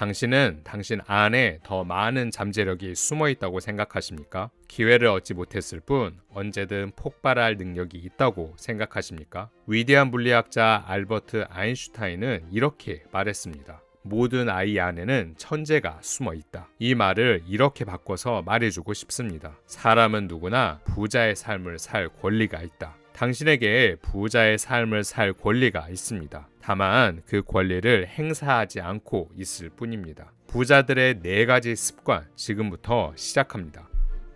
당신은 당신 안에 더 많은 잠재력이 숨어 있다고 생각하십니까? 기회를 얻지 못했을 뿐 언제든 폭발할 능력이 있다고 생각하십니까? 위대한 물리학자 알버트 아인슈타인은 이렇게 말했습니다. 모든 아이 안에는 천재가 숨어 있다. 이 말을 이렇게 바꿔서 말해주고 싶습니다. 사람은 누구나 부자의 삶을 살 권리가 있다. 당신에게 부자의 삶을 살 권리가 있습니다. 다만 그 권리를 행사하지 않고 있을 뿐입니다. 부자들의 네 가지 습관 지금부터 시작합니다.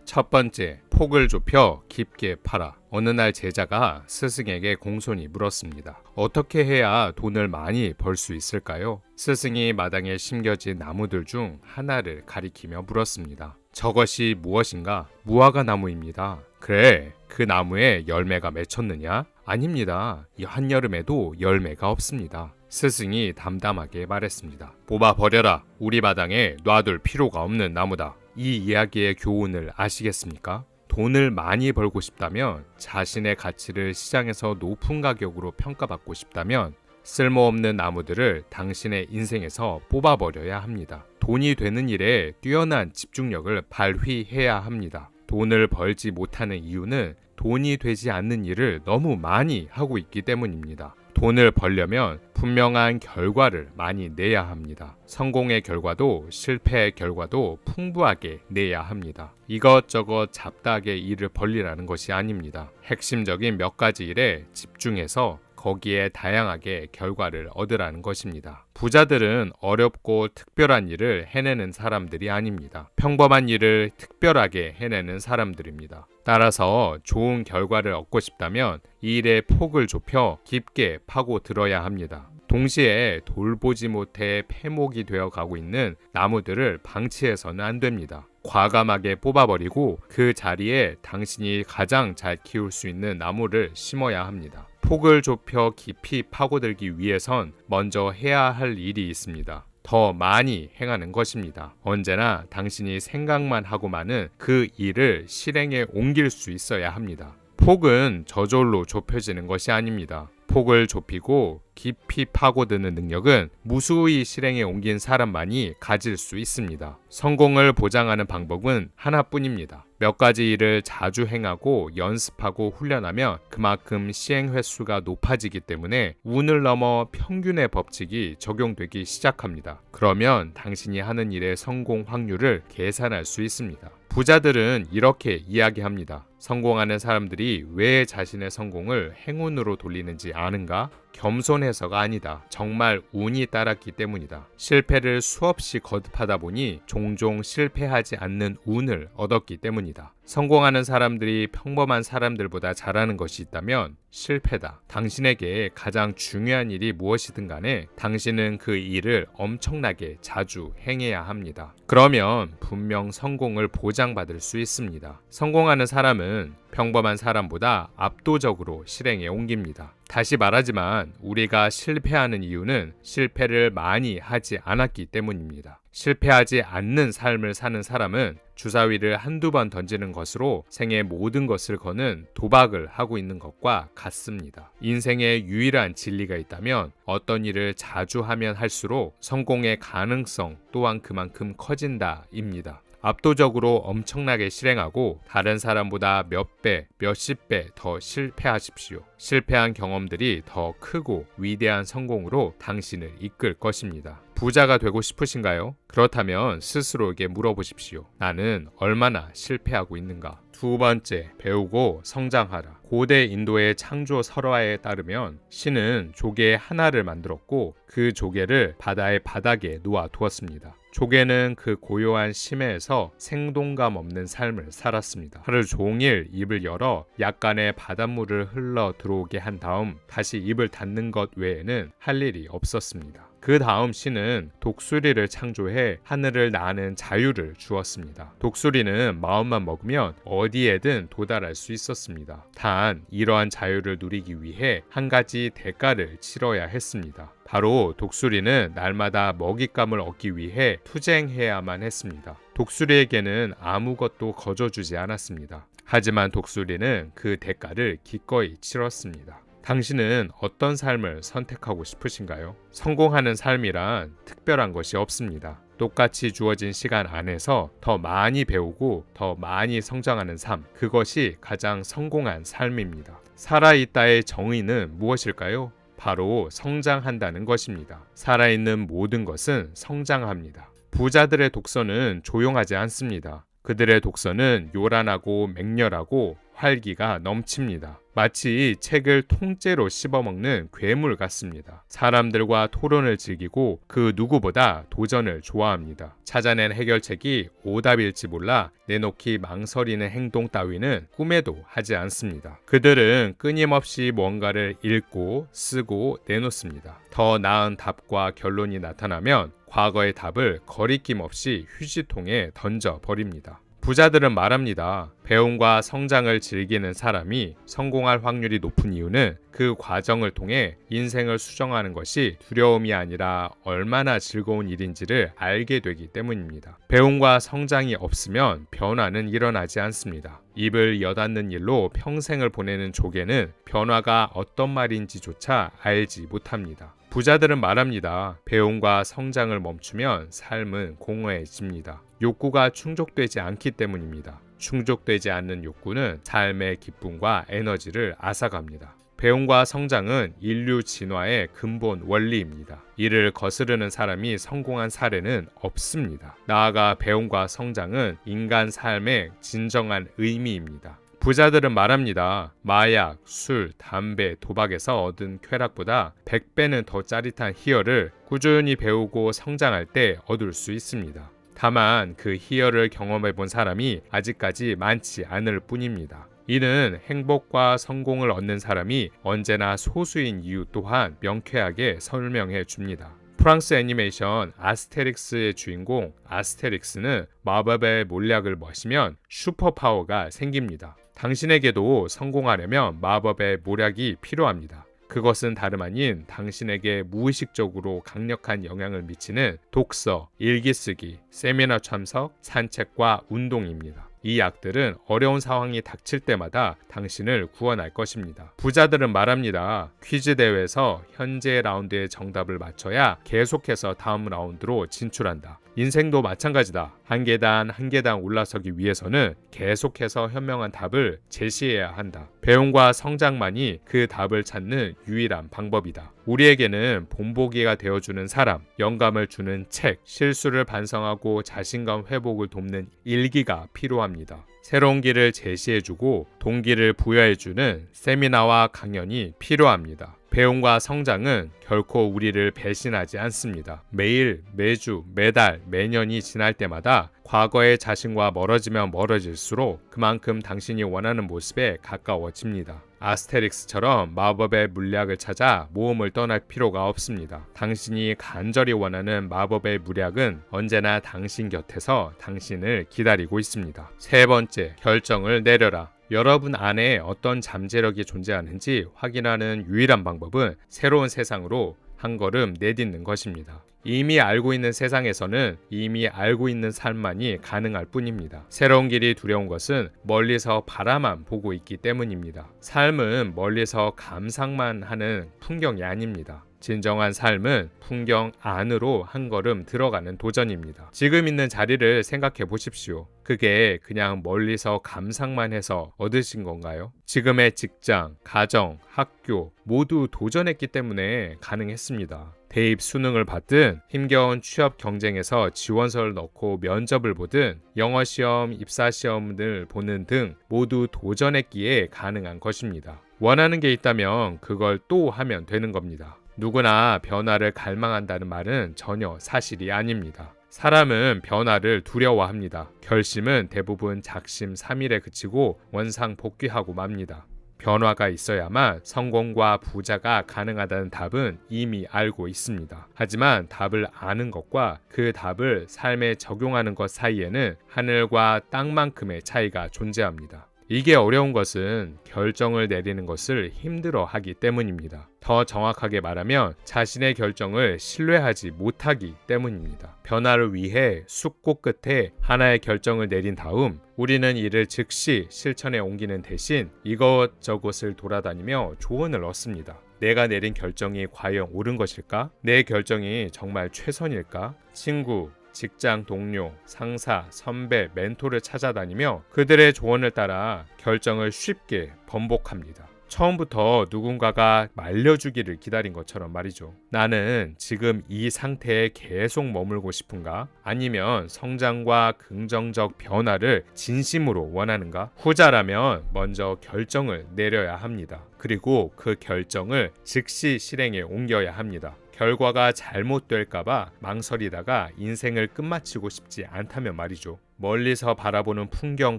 첫 번째, 폭을 좁혀 깊게 팔아. 어느 날 제자가 스승에게 공손히 물었습니다. 어떻게 해야 돈을 많이 벌 수 있을까요? 스승이 마당에 심겨진 나무들 중 하나를 가리키며 물었습니다. 저것이 무엇인가? 무화과 나무입니다. 그래, 그 나무에 열매가 맺혔느냐? 아닙니다. 이 한여름에도 열매가 없습니다. 스승이 담담하게 말했습니다. 뽑아 버려라. 우리 마당에 놔둘 필요가 없는 나무다. 이 이야기의 교훈을 아시겠습니까? 돈을 많이 벌고 싶다면 자신의 가치를 시장에서 높은 가격으로 평가받고 싶다면 쓸모없는 나무들을 당신의 인생에서 뽑아버려야 합니다. 돈이 되는 일에 뛰어난 집중력을 발휘해야 합니다. 돈을 벌지 못하는 이유는 돈이 되지 않는 일을 너무 많이 하고 있기 때문입니다. 돈을 벌려면 분명한 결과를 많이 내야 합니다. 성공의 결과도 실패의 결과도 풍부하게 내야 합니다. 이것저것 잡다하게 일을 벌리라는 것이 아닙니다. 핵심적인 몇 가지 일에 집중해서 거기에 다양하게 결과를 얻으라는 것입니다. 부자들은 어렵고 특별한 일을 해내는 사람들이 아닙니다. 평범한 일을 특별하게 해내는 사람들입니다. 따라서 좋은 결과를 얻고 싶다면 이 일의 폭을 좁혀 깊게 파고 들어야 합니다. 동시에 돌보지 못해 폐목이 되어 가고 있는 나무들을 방치해서는 안 됩니다. 과감하게 뽑아버리고 그 자리에 당신이 가장 잘 키울 수 있는 나무를 심어야 합니다. 폭을 좁혀 깊이 파고들기 위해선 먼저 해야 할 일이 있습니다. 더 많이 행하는 것입니다. 언제나 당신이 생각만 하고만은 그 일을 실행에 옮길 수 있어야 합니다. 폭은 저절로 좁혀지는 것이 아닙니다. 폭을 좁히고 깊이 파고드는 능력은 무수히 실행에 옮긴 사람만이 가질 수 있습니다. 성공을 보장하는 방법은 하나뿐입니다. 몇 가지 일을 자주 행하고 연습하고 훈련하면 그만큼 시행 횟수가 높아지기 때문에 운을 넘어 평균의 법칙이 적용되기 시작합니다. 그러면 당신이 하는 일의 성공 확률을 계산할 수 있습니다. 부자들은 이렇게 이야기합니다. 성공하는 사람들이 왜 자신의 성공을 행운으로 돌리는지 아는가? 겸손해서가 아니다. 정말 운이 따랐기 때문이다. 실패를 수없이 거듭하다 보니 종종 실패하지 않는 운을 얻었기 때문이다. 성공하는 사람들이 평범한 사람들보다 잘하는 것이 있다면 실패다. 당신에게 가장 중요한 일이 무엇이든 간에 당신은 그 일을 엄청나게 자주 행해야 합니다. 그러면 분명 성공을 보장받을 수 있습니다. 성공하는 사람은 평범한 사람보다 압도적으로 실행에 옮깁니다. 다시 말하지만 우리가 실패하는 이유는 실패를 많이 하지 않았기 때문입니다. 실패하지 않는 삶을 사는 사람은 주사위를 한두 번 던지는 것으로 생의 모든 것을 거는 도박을 하고 있는 것과 같습니다. 인생에 유일한 진리가 있다면 어떤 일을 자주 하면 할수록 성공의 가능성 또한 그만큼 커진다입니다. 압도적으로 엄청나게 실행하고 다른 사람보다 몇 배, 몇십 배 더 실패하십시오. 실패한 경험들이 더 크고 위대한 성공으로 당신을 이끌 것입니다. 부자가 되고 싶으신가요? 그렇다면 스스로에게 물어보십시오. 나는 얼마나 실패하고 있는가? 두 번째, 배우고 성장하라. 고대 인도의 창조 설화에 따르면 신은 조개 하나를 만들었고 그 조개를 바다의 바닥에 놓아 두었습니다. 조개는 그 고요한 심해에서 생동감 없는 삶을 살았습니다. 하루 종일 입을 열어 약간의 바닷물을 흘러 들어오게 한 다음 다시 입을 닫는 것 외에는 할 일이 없었습니다. 그 다음 신은 독수리를 창조해 하늘을 나는 자유를 주었습니다. 독수리는 마음만 먹으면 어디에든 도달할 수 있었습니다. 단 이러한 자유를 누리기 위해 한 가지 대가를 치러야 했습니다. 바로 독수리는 날마다 먹잇감을 얻기 위해 투쟁해야만 했습니다. 독수리에게는 아무것도 거저주지 않았습니다. 하지만 독수리는 그 대가를 기꺼이 치렀습니다. 당신은 어떤 삶을 선택하고 싶으신가요? 성공하는 삶이란 특별한 것이 없습니다. 똑같이 주어진 시간 안에서 더 많이 배우고 더 많이 성장하는 삶, 그것이 가장 성공한 삶입니다. 살아있다의 정의는 무엇일까요? 바로 성장한다는 것입니다. 살아있는 모든 것은 성장합니다. 부자들의 독서는 조용하지 않습니다. 그들의 독서는 요란하고 맹렬하고 활기가 넘칩니다. 마치 책을 통째로 씹어먹는 괴물 같습니다. 사람들과 토론을 즐기고 그 누구보다 도전을 좋아합니다. 찾아낸 해결책이 오답일지 몰라 내놓기 망설이는 행동 따위는 꿈에도 하지 않습니다. 그들은 끊임없이 뭔가를 읽고 쓰고 내놓습니다. 더 나은 답과 결론이 나타나면 과거의 답을 거리낌 없이 휴지통에 던져 버립니다. 부자들은 말합니다. 배움과 성장을 즐기는 사람이 성공할 확률이 높은 이유는 그 과정을 통해 인생을 수정하는 것이 두려움이 아니라 얼마나 즐거운 일인지를 알게 되기 때문입니다. 배움과 성장이 없으면 변화는 일어나지 않습니다. 입을 여닫는 일로 평생을 보내는 조개는 변화가 어떤 말인지조차 알지 못합니다. 부자들은 말합니다. 배움과 성장을 멈추면 삶은 공허해집니다. 욕구가 충족되지 않기 때문입니다. 충족되지 않는 욕구는 삶의 기쁨과 에너지를 앗아갑니다. 배움과 성장은 인류 진화의 근본 원리입니다. 이를 거스르는 사람이 성공한 사례는 없습니다. 나아가 배움과 성장은 인간 삶의 진정한 의미입니다. 부자들은 말합니다. 마약, 술, 담배, 도박에서 얻은 쾌락보다 100배는 더 짜릿한 희열을 꾸준히 배우고 성장할 때 얻을 수 있습니다. 다만 그 희열을 경험해 본 사람이 아직까지 많지 않을 뿐입니다. 이는 행복과 성공을 얻는 사람이 언제나 소수인 이유 또한 명쾌하게 설명해 줍니다. 프랑스 애니메이션 아스테릭스의 주인공 아스테릭스는 마법의 몰약을 마시면 슈퍼파워가 생깁니다. 당신에게도 성공하려면 마법의 모략이 필요합니다. 그것은 다름 아닌 당신에게 무의식적으로 강력한 영향을 미치는 독서, 일기 쓰기, 세미나 참석, 산책과 운동입니다. 이 약들은 어려운 상황이 닥칠 때마다 당신을 구원할 것입니다. 부자들은 말합니다. 퀴즈 대회에서 현재 라운드의 정답을 맞춰야 계속해서 다음 라운드로 진출한다. 인생도 마찬가지다. 한 계단 한 계단 올라서기 위해서는 계속해서 현명한 답을 제시해야 한다. 배움과 성장만이 그 답을 찾는 유일한 방법이다. 우리에게는 본보기가 되어주는 사람, 영감을 주는 책, 실수를 반성하고 자신감 회복을 돕는 일기가 필요합니다. 새로운 길을 제시해주고 동기를 부여해주는 세미나와 강연이 필요합니다. 배움과 성장은 결코 우리를 배신하지 않습니다. 매일, 매주, 매달, 매년이 지날 때마다 과거의 자신과 멀어지면 멀어질수록 그만큼 당신이 원하는 모습에 가까워집니다. 아스테릭스처럼 마법의 물약을 찾아 모험을 떠날 필요가 없습니다. 당신이 간절히 원하는 마법의 물약은 언제나 당신 곁에서 당신을 기다리고 있습니다. 세 번째, 결정을 내려라. 여러분 안에 어떤 잠재력이 존재하는지 확인하는 유일한 방법은 새로운 세상으로 한 걸음 내딛는 것입니다. 이미 알고 있는 세상에서는 이미 알고 있는 삶만이 가능할 뿐입니다. 새로운 길이 두려운 것은 멀리서 바라만 보고 있기 때문입니다. 삶은 멀리서 감상만 하는 풍경이 아닙니다. 진정한 삶은 풍경 안으로 한 걸음 들어가는 도전입니다. 지금 있는 자리를 생각해 보십시오. 그게 그냥 멀리서 감상만 해서 얻으신 건가요? 지금의 직장, 가정, 학교 모두 도전했기 때문에 가능했습니다. 대입 수능을 받든 힘겨운 취업 경쟁에서 지원서를 넣고 면접을 보든 영어 시험, 입사 시험을 보는 등 모두 도전했기에 가능한 것입니다. 원하는 게 있다면 그걸 또 하면 되는 겁니다. 누구나 변화를 갈망한다는 말은 전혀 사실이 아닙니다. 사람은 변화를 두려워합니다. 결심은 대부분 작심 삼일에 그치고 원상 복귀하고 맙니다. 변화가 있어야만 성공과 부자가 가능하다는 답은 이미 알고 있습니다. 하지만 답을 아는 것과 그 답을 삶에 적용하는 것 사이에는 하늘과 땅만큼의 차이가 존재합니다. 이게 어려운 것은 결정을 내리는 것을 힘들어 하기 때문입니다. 더 정확하게 말하면 자신의 결정을 신뢰하지 못하기 때문입니다. 변화를 위해 숙고 끝에 하나의 결정을 내린 다음 우리는 이를 즉시 실천에 옮기는 대신 이것저것을 돌아다니며 조언을 얻습니다. 내가 내린 결정이 과연 옳은 것일까? 내 결정이 정말 최선일까? 친구, 직장 동료, 상사, 선배, 멘토를 찾아다니며 그들의 조언을 따라 결정을 쉽게 번복합니다. 처음부터 누군가가 말려주기를 기다린 것처럼 말이죠. 나는 지금 이 상태에 계속 머물고 싶은가? 아니면 성장과 긍정적 변화를 진심으로 원하는가? 후자라면 먼저 결정을 내려야 합니다. 그리고 그 결정을 즉시 실행에 옮겨야 합니다. 결과가 잘못될까봐 망설이다가 인생을 끝마치고 싶지 않다면 말이죠. 멀리서 바라보는 풍경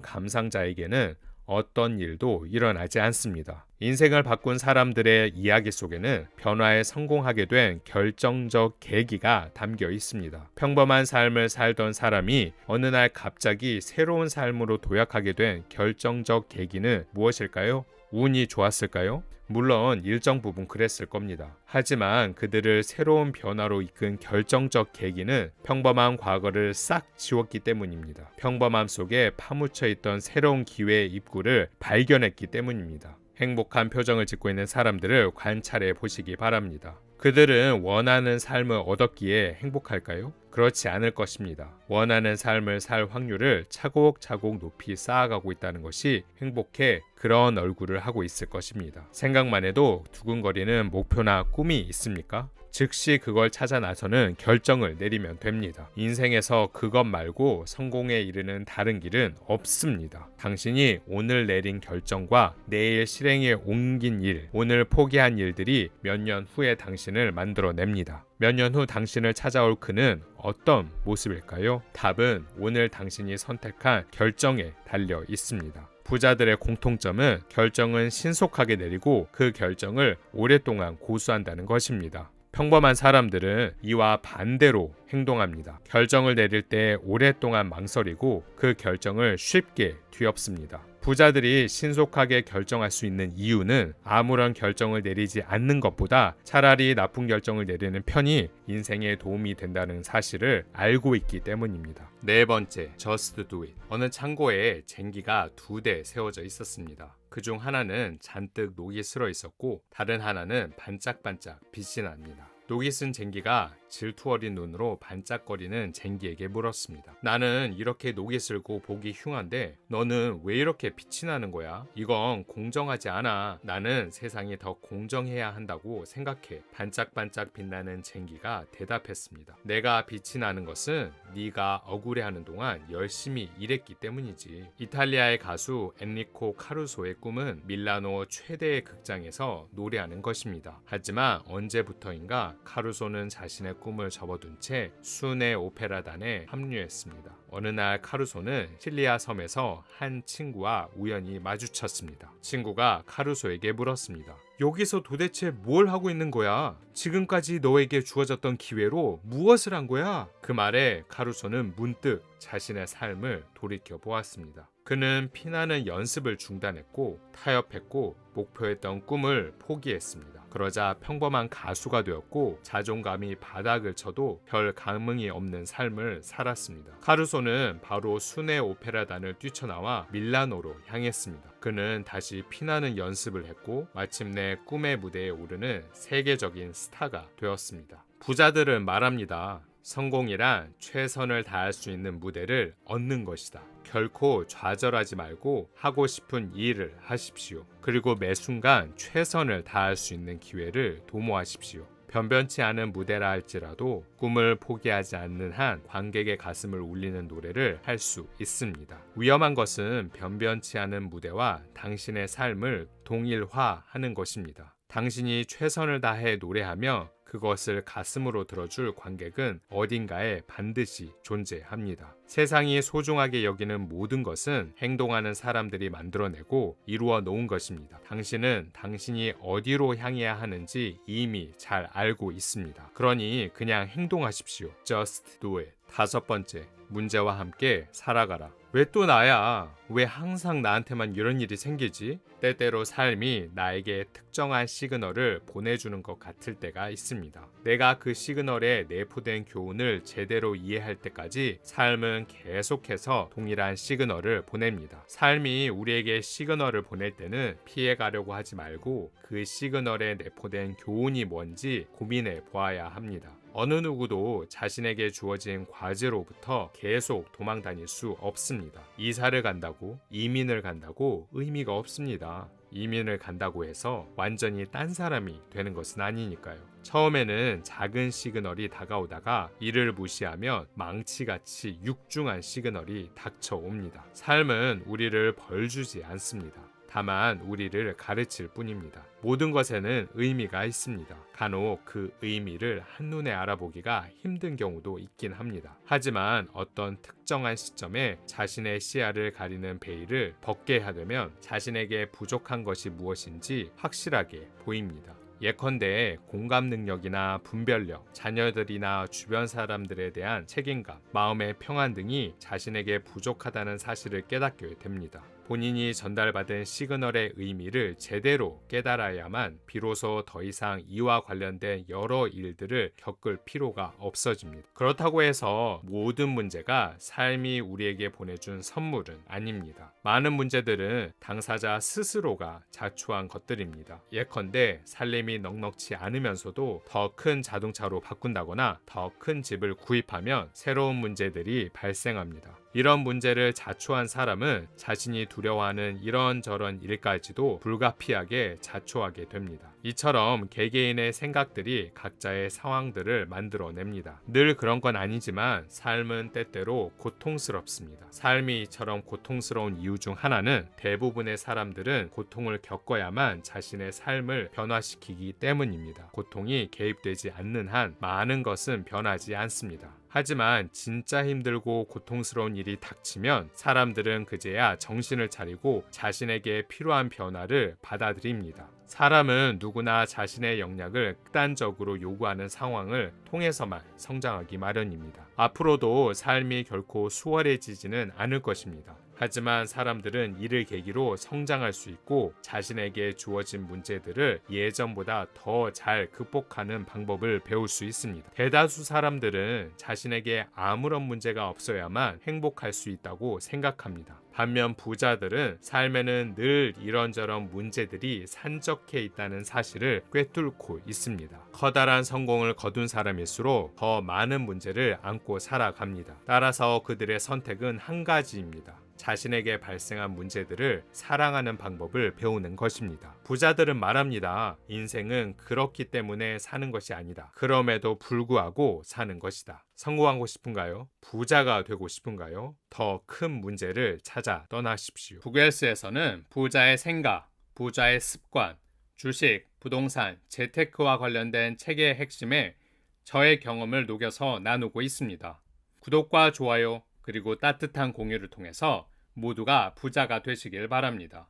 감상자에게는 어떤 일도 일어나지 않습니다. 인생을 바꾼 사람들의 이야기 속에는 변화에 성공하게 된 결정적 계기가 담겨 있습니다. 평범한 삶을 살던 사람이 어느 날 갑자기 새로운 삶으로 도약하게 된 결정적 계기는 무엇일까요? 운이 좋았을까요? 물론 일정 부분 그랬을 겁니다. 하지만 그들을 새로운 변화로 이끈 결정적 계기는 평범한 과거를 싹 지웠기 때문입니다. 평범함 속에 파묻혀 있던 새로운 기회의 입구를 발견했기 때문입니다. 행복한 표정을 짓고 있는 사람들을 관찰해 보시기 바랍니다. 그들은 원하는 삶을 얻었기에 행복할까요? 그렇지 않을 것입니다. 원하는 삶을 살 확률을 차곡차곡 높이 쌓아가고 있다는 것이 행복해 그런 얼굴을 하고 있을 것입니다. 생각만 해도 두근거리는 목표나 꿈이 있습니까? 즉시 그걸 찾아 나서는 결정을 내리면 됩니다. 인생에서 그것 말고 성공에 이르는 다른 길은 없습니다. 당신이 오늘 내린 결정과 내일 실행에 옮긴 일, 오늘 포기한 일들이 몇 년 후에 당신을 만들어냅니다. 몇 년 후 당신을 찾아올 그는 어떤 모습일까요? 답은 오늘 당신이 선택한 결정에 달려 있습니다. 부자들의 공통점은 결정은 신속하게 내리고 그 결정을 오랫동안 고수한다는 것입니다. 평범한 사람들은 이와 반대로 행동합니다. 결정을 내릴 때 오랫동안 망설이고 그 결정을 쉽게 뒤엎습니다. 부자들이 신속하게 결정할 수 있는 이유는 아무런 결정을 내리지 않는 것보다 차라리 나쁜 결정을 내리는 편이 인생에 도움이 된다는 사실을 알고 있기 때문입니다. 네 번째, just do it. 어느 창고에 쟁기가 두 대 세워져 있었습니다. 그중 하나는 잔뜩 녹이 슬어 있었고 다른 하나는 반짝반짝 빛이 납니다. 녹이 쓴 쟁기가 질투 어린 눈으로 반짝거리는 쟁기에게 물었습니다. 나는 이렇게 녹이 슬고 보기 흉한데 너는 왜 이렇게 빛이 나는 거야? 이건 공정하지 않아. 나는 세상이 더 공정해야 한다고 생각해. 반짝반짝 빛나는 쟁기가 대답했습니다. 내가 빛이 나는 것은 네가 억울해하는 동안 열심히 일했기 때문이지. 이탈리아의 가수 엔리코 카루소의 꿈은 밀라노 최대의 극장에서 노래하는 것입니다. 하지만 언제부터인가 카루소는 자신의 꿈을 접어둔 채 순회 오페라단에 합류했습니다. 어느 날 카루소는 실리아 섬에서 한 친구와 우연히 마주쳤습니다. 친구가 카루소에게 물었습니다. 여기서 도대체 뭘 하고 있는 거야? 지금까지 너에게 주어졌던 기회로 무엇을 한 거야? 그 말에 카루소는 문득 자신의 삶을 돌이켜 보았습니다. 그는 피나는 연습을 중단했고 타협했고 목표했던 꿈을 포기했습니다. 그러자 평범한 가수가 되었고 자존감이 바닥을 쳐도 별 감흥이 없는 삶을 살았습니다. 카루소는 바로 순회 오페라단을 뛰쳐나와 밀라노로 향했습니다. 그는 다시 피나는 연습을 했고 마침내 꿈의 무대에 오르는 세계적인 스타가 되었습니다. 부자들은 말합니다. 성공이란 최선을 다할 수 있는 무대를 얻는 것이다. 결코 좌절하지 말고 하고 싶은 일을 하십시오. 그리고 매 순간 최선을 다할 수 있는 기회를 도모하십시오. 변변치 않은 무대라 할지라도 꿈을 포기하지 않는 한 관객의 가슴을 울리는 노래를 할 수 있습니다. 위험한 것은 변변치 않은 무대와 당신의 삶을 동일화하는 것입니다. 당신이 최선을 다해 노래하며 그것을 가슴으로 들어줄 관객은 어딘가에 반드시 존재합니다. 세상이 소중하게 여기는 모든 것은 행동하는 사람들이 만들어내고 이루어 놓은 것입니다. 당신은 당신이 어디로 향해야 하는지 이미 잘 알고 있습니다. 그러니 그냥 행동하십시오. Just do it. 다섯 번째, 문제와 함께 살아가라. 왜 또 나야? 왜 항상 나한테만 이런 일이 생기지? 때때로 삶이 나에게 특정한 시그널을 보내주는 것 같을 때가 있습니다. 내가 그 시그널에 내포된 교훈을 제대로 이해할 때까지 삶은 계속해서 동일한 시그널을 보냅니다. 삶이 우리에게 시그널을 보낼 때는 피해가려고 하지 말고 그 시그널에 내포된 교훈이 뭔지 고민해 보아야 합니다. 어느 누구도 자신에게 주어진 과제로부터 계속 도망 다닐 수 없습니다. 이사를 간다고, 이민을 간다고 의미가 없습니다. 이민을 간다고 해서 완전히 딴 사람이 되는 것은 아니니까요. 처음에는 작은 시그널이 다가오다가 이를 무시하면 망치같이 육중한 시그널이 닥쳐옵니다. 삶은 우리를 벌 주지 않습니다. 다만 우리를 가르칠 뿐입니다. 모든 것에는 의미가 있습니다. 간혹 그 의미를 한눈에 알아보기가 힘든 경우도 있긴 합니다. 하지만 어떤 특정한 시점에 자신의 시야를 가리는 베일을 벗게 하려면 자신에게 부족한 것이 무엇인지 확실하게 보입니다. 예컨대 공감 능력이나 분별력, 자녀들이나 주변 사람들에 대한 책임감, 마음의 평안 등이 자신에게 부족하다는 사실을 깨닫게 됩니다. 본인이 전달받은 시그널의 의미를 제대로 깨달아야만 비로소 더 이상 이와 관련된 여러 일들을 겪을 필요가 없어집니다. 그렇다고 해서 모든 문제가 삶이 우리에게 보내준 선물은 아닙니다. 많은 문제들은 당사자 스스로가 자초한 것들입니다. 예컨대 살림이 넉넉치 않으면서도 더 큰 자동차로 바꾼다거나 더 큰 집을 구입하면 새로운 문제들이 발생합니다. 이런 문제를 자초한 사람은 자신이 두려워하는 이런저런 일까지도 불가피하게 자초하게 됩니다. 이처럼 개개인의 생각들이 각자의 상황들을 만들어냅니다. 늘 그런 건 아니지만 삶은 때때로 고통스럽습니다. 삶이 이처럼 고통스러운 이유 중 하나는 대부분의 사람들은 고통을 겪어야만 자신의 삶을 변화시키기 때문입니다. 고통이 개입되지 않는 한 많은 것은 변하지 않습니다. 하지만 진짜 힘들고 고통스러운 일이 닥치면 사람들은 그제야 정신을 차리고 자신에게 필요한 변화를 받아들입니다. 사람은 누구나 자신의 역량을 극단적으로 요구하는 상황을 통해서만 성장하기 마련입니다. 앞으로도 삶이 결코 수월해지지는 않을 것입니다. 하지만 사람들은 이를 계기로 성장할 수 있고 자신에게 주어진 문제들을 예전보다 더 잘 극복하는 방법을 배울 수 있습니다. 대다수 사람들은 자신에게 아무런 문제가 없어야만 행복할 수 있다고 생각합니다. 반면 부자들은 삶에는 늘 이런저런 문제들이 산적해 있다는 사실을 꿰뚫고 있습니다. 커다란 성공을 거둔 사람일수록 더 많은 문제를 안고 살아갑니다. 따라서 그들의 선택은 한 가지입니다. 자신에게 발생한 문제들을 사랑하는 방법을 배우는 것입니다. 부자들은 말합니다. 인생은 그렇기 때문에 사는 것이 아니다. 그럼에도 불구하고 사는 것이다. 성공하고 싶은가요? 부자가 되고 싶은가요? 더 큰 문제를 찾아 떠나십시오. 구글스에서는 부자의 생각, 부자의 습관, 주식, 부동산, 재테크와 관련된 책의 핵심에 저의 경험을 녹여서 나누고 있습니다. 구독과 좋아요, 그리고 따뜻한 공유를 통해서 모두가 부자가 되시길 바랍니다.